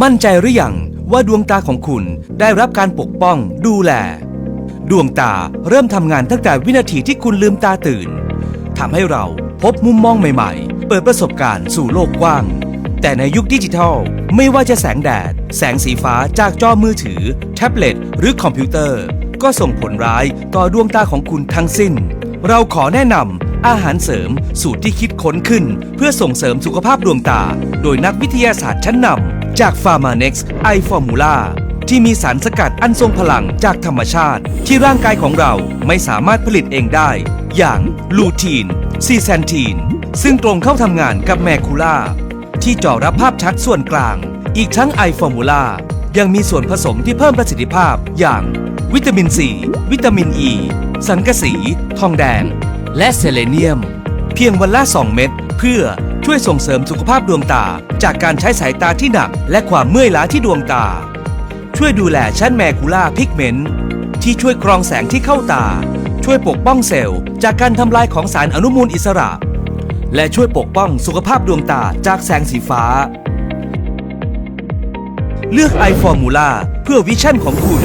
มั่นใจหรือยังว่าดวงตาของคุณได้รับการปกป้องดูแล ดวงตาเริ่มทำงานตั้งแต่วินาทีที่คุณลืมตาตื่นทำให้เราพบมุมมองใหม่ๆ เปิดประสบการณ์สู่โลกกว้าง แต่ในยุคดิจิทัล ไม่ว่าจะแสงแดด แสงสีฟ้าจากจอมือถือ แท็บเล็ต หรือคอมพิวเตอร์ ก็ส่งผลร้ายต่อดวงตาของคุณทั้งสิ้น เราขอแนะนำอาหารเสริมสูตรที่คิดค้นขึ้น เพื่อส่งเสริมสุขภาพดวงตา โดยนักวิทยาศาสตร์ชั้นนำ จาก p h a r m a n e x i Formula ที่มีสารสกัดอันทรงพลังจากธรรมชาติ ที่ร่างกายของเราไม่สามารถผลิตเองได้ อย่างลูทีน ซีแซนทีน ซึ่งตรงเข้าทำงานกับแมคูล่า ที่จ่อรับภาพชัดส่วนกลาง อีกทั้งไอฟอร์มูล่ายังมีส่วนผสมที่เพิ่มประสิทธิภาพอย่าง วิตามินซีวิตามินอ e, ีสังกะสี ทองแดง และเซเลเนียม เพียงวันละ 2 เม็ดเพื่อ ช่วยส่งเสริมสุขภาพดวงตา จากการใช้สายตาที่หนัก และความเมื่อยล้าที่ดวงตา ช่วยดูแลชั้นแมคูล่าพิกเมนต์ที่ช่วยกรองแสงที่เข้าตา ช่วยปกป้องเซลล์ จากการทำลายของสารอนุมูลอิสระ และช่วยปกป้องสุขภาพดวงตาจากแสงสีฟ้า เลือกไอฟอร์มูล่าเพื่อวิชั่นของคุณ